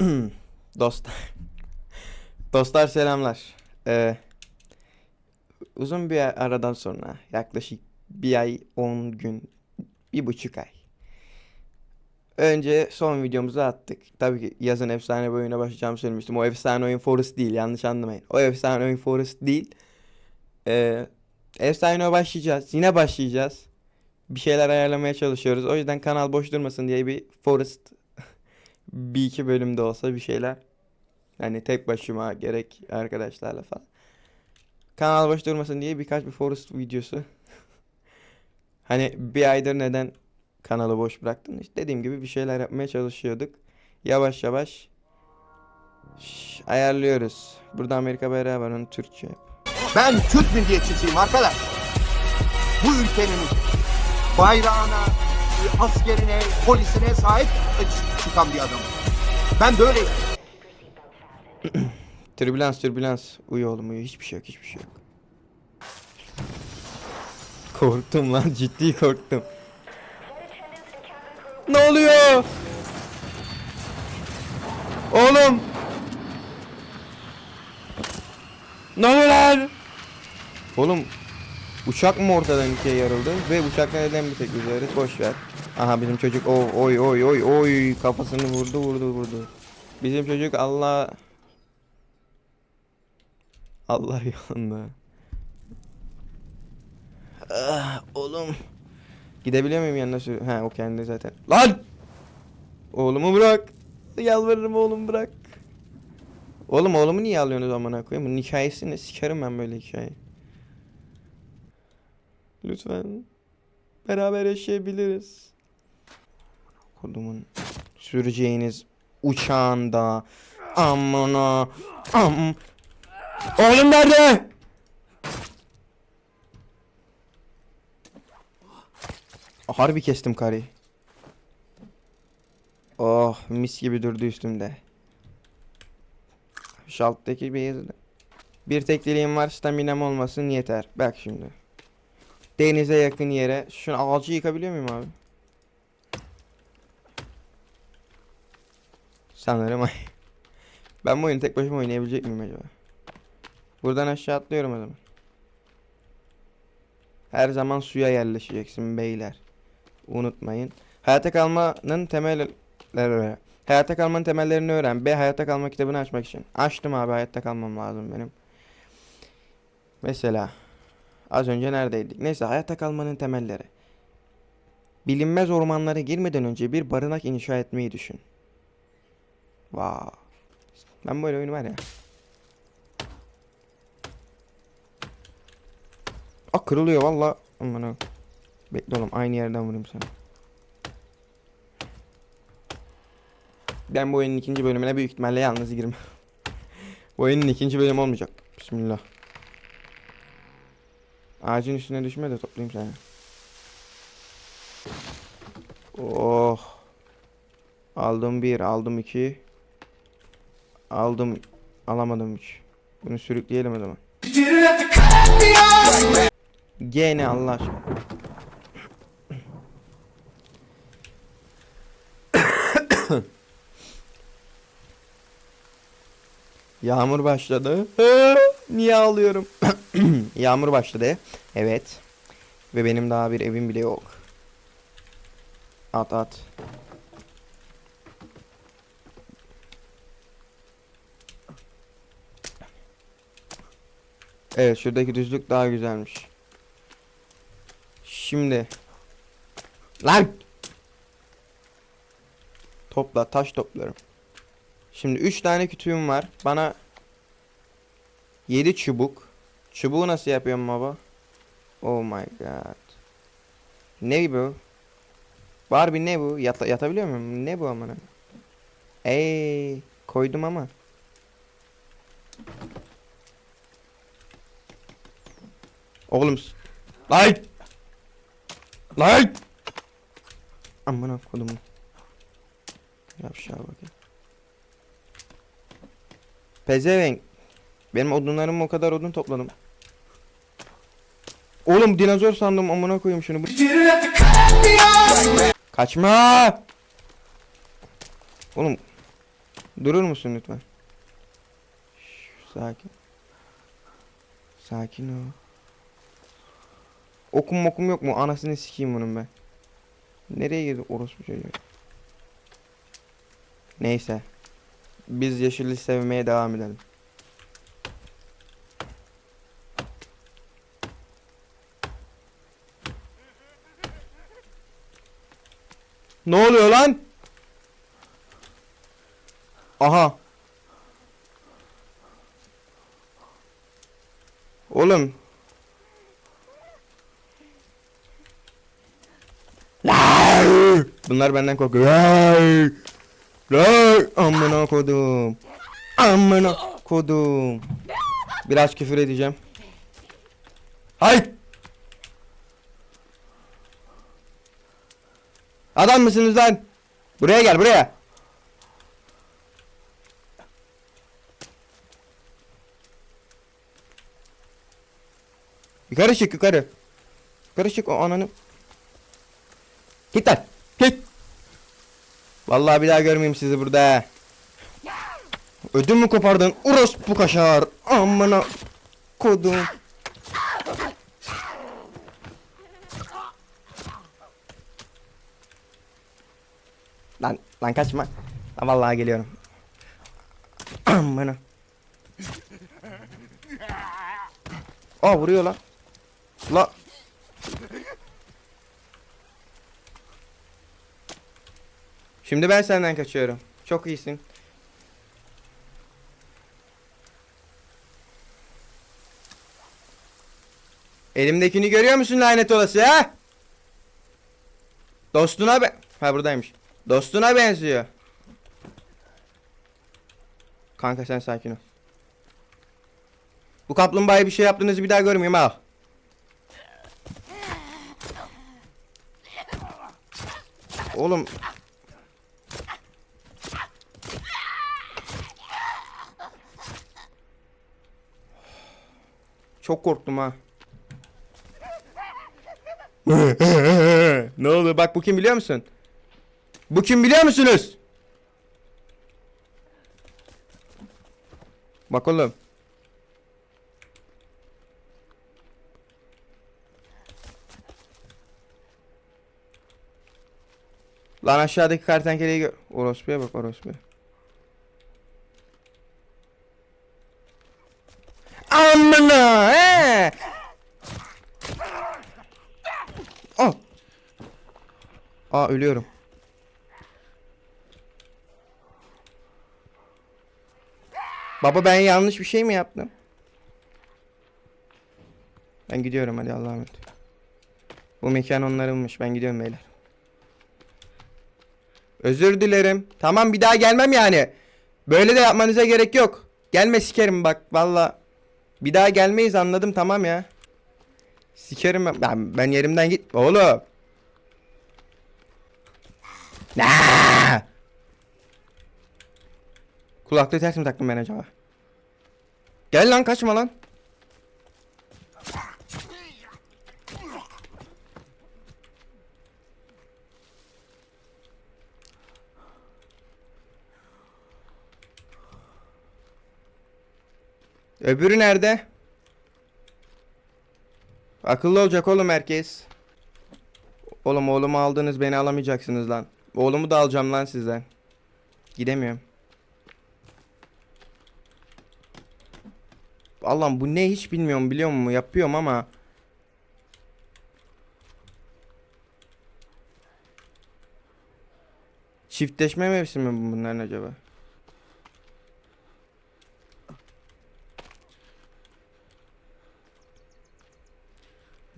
Dostlar. Dostlar selamlar. Ee, uzun bir aradan sonra yaklaşık bir ay 10 gün bir buçuk ay. Önce son videomuzu attık. Tabii ki yazın efsane bir oyuna başlayacağımı söylemiştim. O efsane oyun Forest değil yanlış anlamayın. O efsane oyun Forest değil. Ee, efsane başlayacağız. Yine başlayacağız. Bir şeyler ayarlamaya çalışıyoruz. O yüzden kanal boş durmasın diye bir Forest bir iki bölümde olsa bir şeyler. Hani tek başıma gerek arkadaşlarla falan. Kanal boş durmasın diye birkaç bir Forest videosu. hani bir aydır neden kanalı boş bıraktın? İşte dediğim gibi bir şeyler yapmaya çalışıyorduk. Yavaş yavaş ayarlıyoruz. Burada Amerika bayrağı var onu Türkçe yap. Ben Türk milliyetçisiyim arkadaş. Bu ülkenin bayrağına, askerine, polisine sahip çıkan bir adamım. Ben böyleyim. Türbülans türbülans. Uyu oğlum uyu. Hiçbir şey yok hiçbir şey yok. Korktum lan ciddi korktum. Ne oluyor? Oğlum. Ne oluyor? Oğlum uçak mı ortadan ikiye yarıldı ve uçaktan neden bir tek üzeriz boş ver. Aha bizim çocuk o oy oy oy oy kafasını vurdu vurdu vurdu. Bizim çocuk Allah Allah yolunda. Ah, oğlum. Gidebiliyor muyum yanına sür? Ha o kendi zaten. Lan! Oğlumu bırak. Yalvarırım oğlum bırak. Oğlum oğlumu niye alıyorsunuz amına koyayım? Bunun hikayesi ne? Sikerim ben böyle hikayeyi. Lütfen. Beraber yaşayabiliriz. Kodumun süreceğiniz uçağında amına am Oğlum nerede? Harbi kestim karıyı. Oh mis gibi durdu üstümde. Şu alttaki beyazı da. Bir tek dileğim var staminam olmasın yeter. Bak şimdi. Denize yakın yere. Şunu ağacı yıkabiliyor muyum abi? Sanırım ay. Ben bu oyunu tek başıma oynayabilecek miyim acaba? Buradan aşağı atlıyorum o zaman. Her zaman suya yerleşeceksin beyler. Unutmayın. Hayatta kalmanın temelleri. Hayatta kalmanın temellerini öğren. B hayatta kalma kitabını açmak için. Açtım abi hayatta kalmam lazım benim. Mesela az önce neredeydik? Neyse hayatta kalmanın temelleri. Bilinmez ormanlara girmeden önce bir barınak inşa etmeyi düşün. Wow. Ben böyle oyunu var ya. Aa kırılıyor valla. Aman ha. Bekle oğlum aynı yerden vurayım sana. Ben bu oyunun ikinci bölümüne büyük ihtimalle yalnız girmem. bu oyunun ikinci bölümü olmayacak. Bismillah. Ağacın üstüne düşme de toplayayım seni. Oh. Aldım bir, aldım iki. Aldım, alamadım üç. Bunu sürükleyelim o zaman. Gene Allah. Yağmur başladı. Niye ağlıyorum? Yağmur başladı. Evet. Ve benim daha bir evim bile yok. At at. Evet şuradaki düzlük daha güzelmiş. Şimdi. Lan! Topla taş toplarım. Şimdi 3 tane kütüğüm var. Bana 7 çubuk. Çubuğu nasıl yapıyorum baba? Oh my god. Ne bu? Var bir ne bu? Yata yatabiliyor muyum? Ne bu amına? Ey koydum ama. Oğlum Lan! Lan! Amına kodum. Yavşağa bakayım. Pezevenk. Benim odunlarım o kadar odun topladım. Oğlum dinozor sandım amına koyayım şunu. Kaçma! Oğlum Durur musun lütfen? Şş, Sakin. Sakin ol. Okum mokum yok mu? Anasını sikeyim bunun ben. Nereye girdi orospu çocuğu? Neyse. Biz yeşili sevmeye devam edelim. Ne oluyor lan? Aha. Oğlum. Bunlar benden korkuyor. Lay! Lay! Amına kodum. Amına kodum. Biraz küfür edeceğim. Hay! Adam mısınız lan? Buraya gel buraya. Yukarı çık yukarı. Yukarı çık o ananı. Git lan. Git. Vallahi bir daha görmeyeyim sizi burada. Ödüm mü kopardın? Orospu kaşar. Amına kodum. Lan lan kaçma. Lan vallahi geliyorum. Amına. Aa vuruyor lan. La. Şimdi ben senden kaçıyorum. Çok iyisin. Elimdekini görüyor musun lanet olası ha? Dostuna be... Ha buradaymış. Dostuna benziyor. Kanka sen sakin ol. Bu kaplumbağaya bir şey yaptığınızı bir daha görmeyeyim ha. Oğlum. Çok korktum ha. ne oldu? Bak bu kim biliyor musun? Bu kim biliyor musunuz? Bak oğlum. Lan aşağıdaki kertenkeleyi gör. Orospu'ya bak orospu'ya. Amına he. Oh. Aa ölüyorum. Baba ben yanlış bir şey mi yaptım? Ben gidiyorum hadi Allah'a emanet. Bu mekan onlarınmış. Ben gidiyorum beyler. Özür dilerim. Tamam bir daha gelmem yani. Böyle de yapmanıza gerek yok. Gelme sikerim bak valla. Bir daha gelmeyiz anladım tamam ya. Sikerim ben. Ben, ben yerimden git. Oğlum. Naa! Kulaklığı ters mi taktım ben acaba? Gel lan kaçma lan. Öbürü nerede? Akıllı olacak oğlum herkes. Oğlum oğlumu aldınız beni alamayacaksınız lan. Oğlumu da alacağım lan sizden. Gidemiyorum. Allah'ım bu ne hiç bilmiyorum biliyor musun? Yapıyorum ama. Çiftleşme mevsimi mi bunların acaba?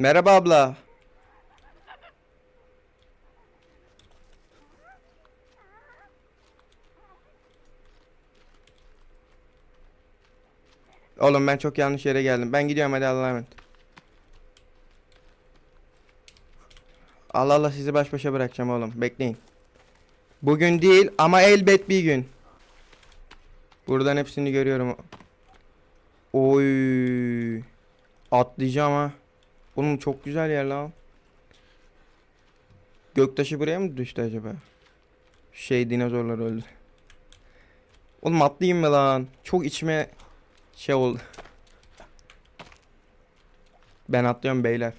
Merhaba abla. Oğlum ben çok yanlış yere geldim. Ben gidiyorum hadi Allah'a emanet. Allah Allah sizi baş başa bırakacağım oğlum. Bekleyin. Bugün değil ama elbet bir gün. Buradan hepsini görüyorum. Oy. Atlayacağım ha. Oğlum çok güzel yer lan. Göktaşı buraya mı düştü acaba? Şey dinozorlar öldü. Oğlum atlayayım mı lan? Çok içime şey oldu. Ben atlıyorum beyler.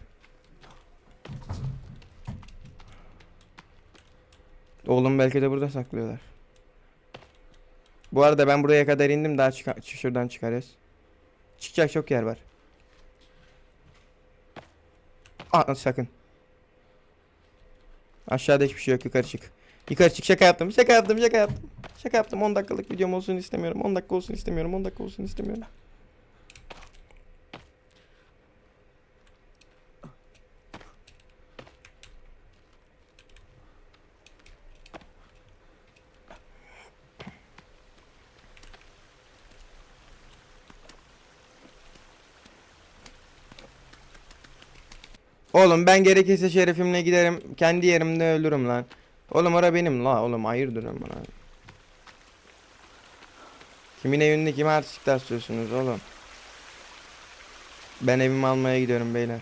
Oğlum belki de burada saklıyorlar. Bu arada ben buraya kadar indim daha çıka şuradan çıkarız. Çıkacak çok yer var. Aa sakın. Aşağıda hiçbir şey yok yukarı çık. Yukarı çık şaka yaptım şaka yaptım şaka yaptım. Şaka yaptım 10 dakikalık videom olsun istemiyorum 10 dakika olsun istemiyorum 10 dakika olsun istemiyorum. Oğlum ben gerekirse şerefimle giderim kendi yerimde ölürüm lan. Oğlum ora benim la oğlum hayırdır bana. Kimin evinde kime artistik taslıyorsunuz oğlum? Ben evimi almaya gidiyorum beyler.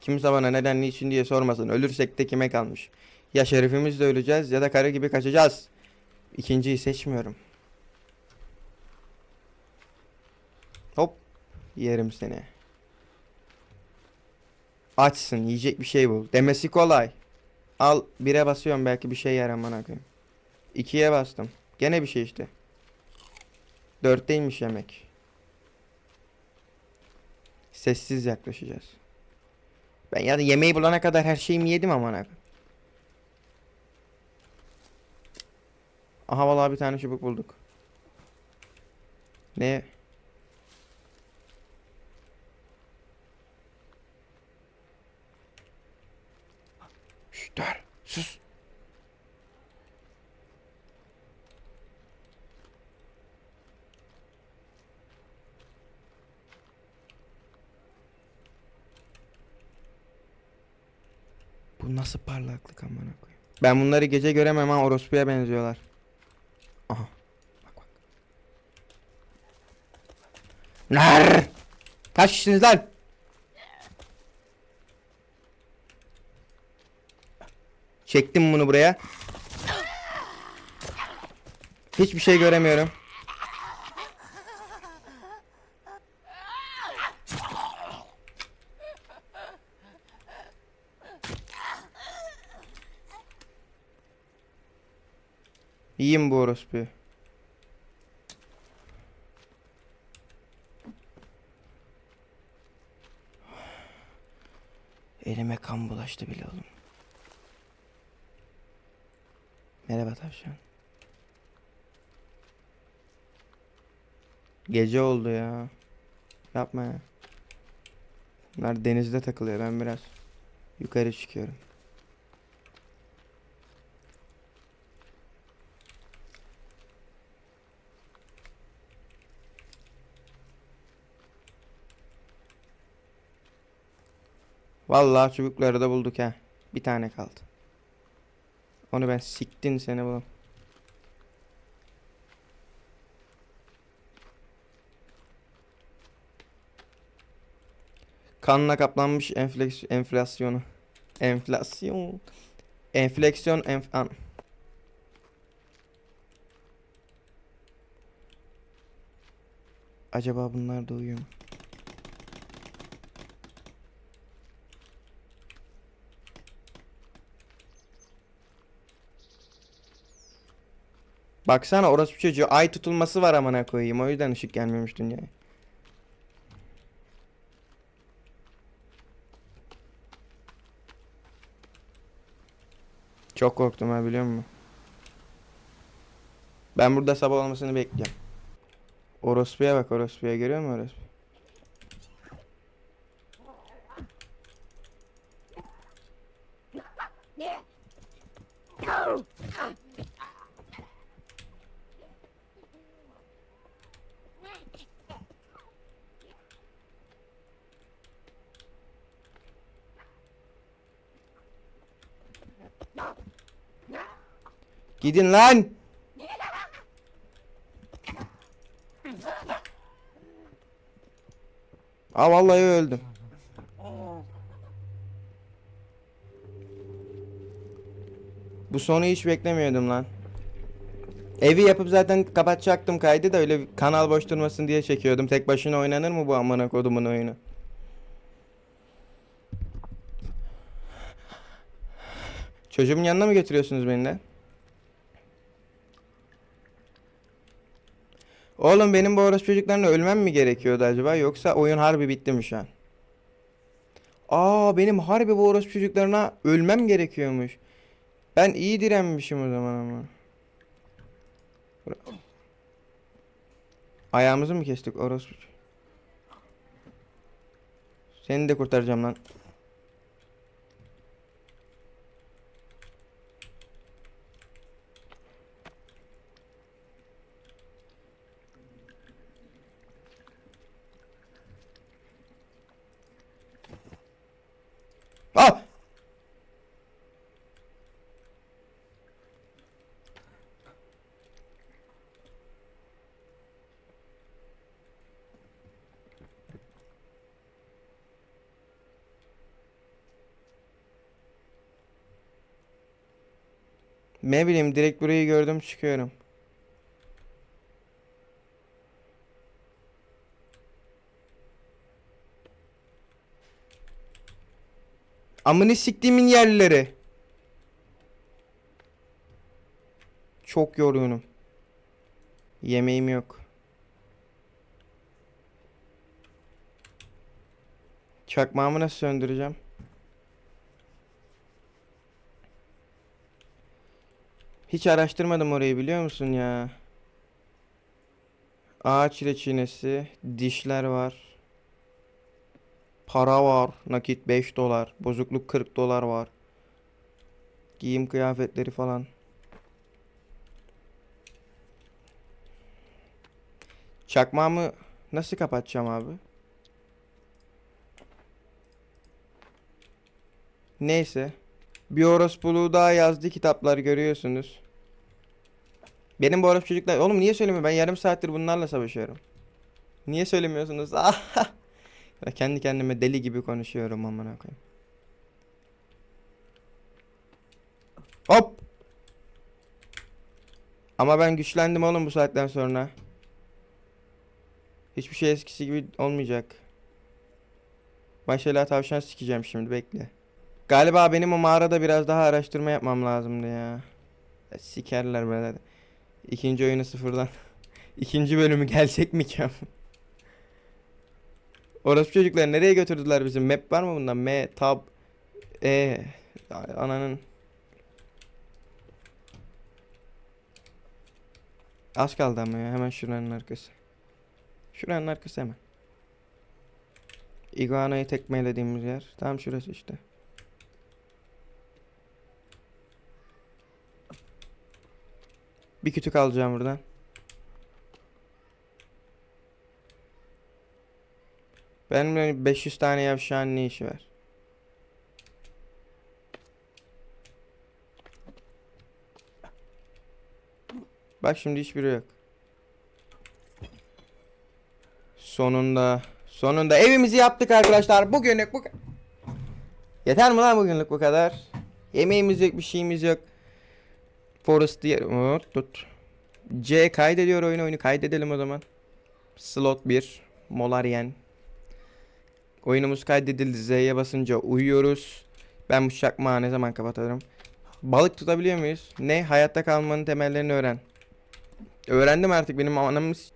Kimse bana neden niçin diye sormasın. Ölürsek de kime kalmış? Ya şerefimizle öleceğiz ya da karı gibi kaçacağız. İkinciyi seçmiyorum. Hop. Yerim seni. Açsın yiyecek bir şey bul. Demesi kolay. Al bire basıyorum belki bir şey yer amına koyayım. İkiye bastım. Gene bir şey işte. Dörtteymiş yemek. Sessiz yaklaşacağız. Ben ya da yemeği bulana kadar her şeyimi yedim amına koyayım. Aha vallahi bir tane çubuk bulduk. Ne? Şşş dur. Sus. Bu nasıl parlaklık amına koyayım. Ben bunları gece göremem ha orospuya benziyorlar. Aha. Bak bak. Nar! Kaç kişisiniz lan? Çektim bunu buraya. Hiçbir şey göremiyorum. Yiyeyim bu orospuyu. Elime kan bulaştı bile oğlum. Merhaba tavşan. Gece oldu ya. Yapma ya. Bunlar denizde takılıyor. Ben biraz yukarı çıkıyorum. Vallahi çubukları da bulduk ha. Bir tane kaldı. Onu ben siktin seni bu. Kanla kaplanmış enfleks enflasyonu. Enflasyon. Enfleksiyon enf an. Acaba bunlar da uyuyor mu? Baksana orası bir çocuğu ay tutulması var amına koyayım. O yüzden ışık gelmemiş dünyaya. Çok korktum ha biliyor musun? Ben burada sabah olmasını bekliyorum. Orospu'ya bak orospu'ya görüyor musun orospu? Gidin lan! Aa vallahi öldüm. Bu sonu hiç beklemiyordum lan. Evi yapıp zaten kapatacaktım kaydı da öyle kanal boş durmasın diye çekiyordum. Tek başına oynanır mı bu amına kodumun oyunu? Çocuğumun yanına mı götürüyorsunuz beni de? Oğlum benim bu orospu çocuklarına ölmem mi gerekiyordu acaba yoksa oyun harbi bitti mi şu an? Aa benim harbi bu orospu çocuklarına ölmem gerekiyormuş. Ben iyi direnmişim o zaman ama. Ayağımızı mı kestik orospu? Seni de kurtaracağım lan. Ah! Ne bileyim direkt burayı gördüm çıkıyorum. Amını siktiğimin yerleri. Çok yorgunum. Yemeğim yok. Çakmağımı nasıl söndüreceğim? Hiç araştırmadım orayı biliyor musun ya? Ağaç reçinesi, dişler var. Para var. Nakit 5 dolar. Bozukluk 40 dolar var. Giyim kıyafetleri falan. Çakmağımı nasıl kapatacağım abi? Neyse. Bir orospuluğu daha yazdı kitaplar görüyorsunuz. Benim bu orospu çocuklar... Oğlum niye söylemiyor? Ben yarım saattir bunlarla savaşıyorum. Niye söylemiyorsunuz? Kendi kendime deli gibi konuşuyorum amına koyayım. Hop. Ama ben güçlendim oğlum bu saatten sonra. Hiçbir şey eskisi gibi olmayacak. Başıyla tavşan sikeceğim şimdi bekle. Galiba benim o mağarada biraz daha araştırma yapmam lazımdı. Ya Sikerler böyle. İkinci oyunu sıfırdan. İkinci bölümü gelecek mi ki? Orası çocuklar nereye götürdüler bizi? Map var mı bunda? M, tab, e, ananın. Az kaldı ama ya hemen şuranın arkası. Şuranın arkası hemen. Iguana'yı tekmelediğimiz yer. Tam şurası işte. Bir kütük alacağım buradan. Benim böyle 500 tane yavşağın ne işi var? Bak şimdi hiçbiri yok. Sonunda. Sonunda evimizi yaptık arkadaşlar. Bugünlük bu Yeter mi lan bugünlük bu kadar? Yemeğimiz yok, bir şeyimiz yok. Forest diye Hop, tut. C kaydediyor oyunu oyunu kaydedelim o zaman. Slot 1 Molarien Oyunumuz kaydedildi. Z'ye basınca uyuyoruz. Ben bu çakmağı ne zaman kapatırım? Balık tutabiliyor muyuz? Ne? Hayatta kalmanın temellerini öğren. Öğrendim artık benim anamı s-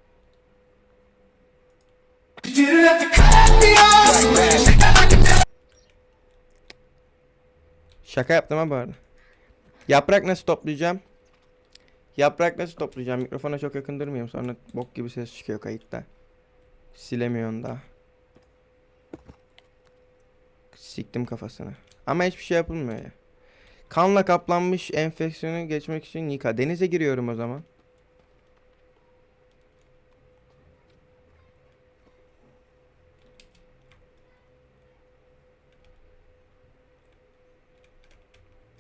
Şaka yaptım ha bu arada. Yaprak nasıl toplayacağım? Yaprak nasıl toplayacağım? Mikrofona çok yakın durmayayım sonra bok gibi ses çıkıyor kayıtta. Silemiyorsun da. Siktim kafasını. Ama hiçbir şey yapılmıyor ya. Kanla kaplanmış enfeksiyonu geçmek için yıka. Denize giriyorum o zaman.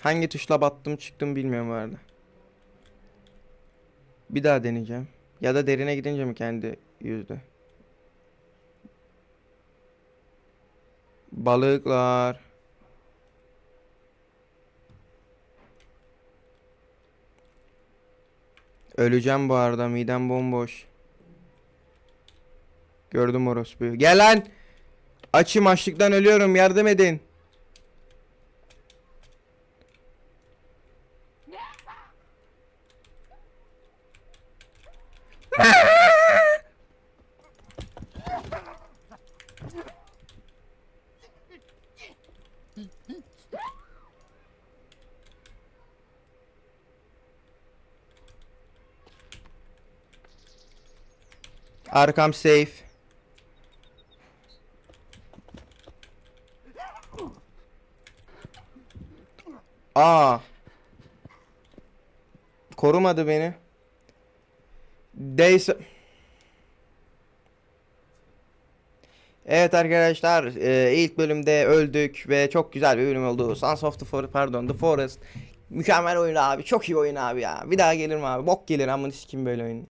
Hangi tuşla battım çıktım bilmiyorum bu arada. Bir daha deneyeceğim. Ya da derine gidince mi kendi yüzdü? Balıklar. Öleceğim bu arada midem bomboş. Gördüm orospuyu. Gel lan. Açım açlıktan ölüyorum yardım edin. Arkam safe. Aa. Korumadı beni. Days Evet arkadaşlar e, ilk bölümde öldük ve çok güzel bir bölüm oldu. Sons of the Forest pardon The Forest. Mükemmel oyun abi çok iyi oyun abi ya. Bir daha gelir mi abi? Bok gelir amına sikim böyle oyun.